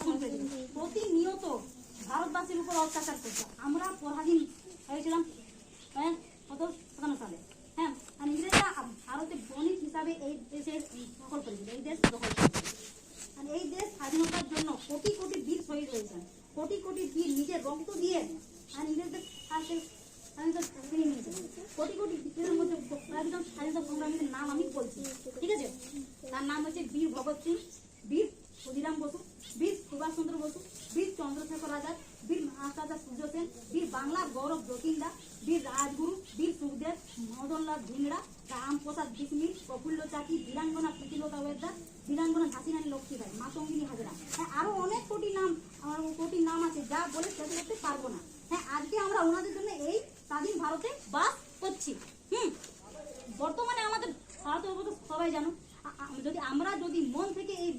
খুন প্রতিনিয়ত ভারতবাসীর উপর অত্যাচার করছে। আমরা পরাধীন হয়েছিলাম হ্যাঁ? সালে হ্যাঁ? আর ইংরেজরা ভারতে বণিক হিসাবে এই দেশের দখল করেছিল এই দেশ দখল আর এই দেশ স্বাধীনতার জন্য কোটি কোটি বীর শহীদ হয়েছেন। কোটি কোটি বীর নিজের রক্ত দিয়ে আর ইংরেজদের স্বাধীনতা কোটি কোটি বীরের মধ্যে একজন স্বাধীনতা সংগ্রামীদের নাম আমি বলছি, ঠিক আছে? তার নাম হচ্ছে বীর ভগৎ সিং। বীর ক্ষুদিরাম বসু, বীর সুভাষচন্দ্র বসু, বীর চন্দ্রশেখর আজাদ, বীর মহাসাজা সূর্য সেন, বীর বাংলার গৌরব জকিন্দা বীর রাজগুরু, বীর সুখদেব, মদনলাল ধিংড়া রামপ্রসাদ বিসমিল, প্রফুল্ল চাকি, বীরাঙ্গনা প্রীতিলতা ওয়েদার বীরাঙ্গনা ঝাঁসিরানী লক্ষ্মীবাই মাতঙ্গিনী হাজরা। হ্যাঁ আরও অনেক কোটি নাম কোটি নাম আছে যা বলে সে করতে পারব না। হ্যাঁ আজকে আমরা ওনাদের জন্য এই স্বাধীন ভারতে বাস করছি। হুম, বর্তমানে আমাদের ভারতের অবস্থা সবাই জানো। যদি আমরা যদি মন থেকে এই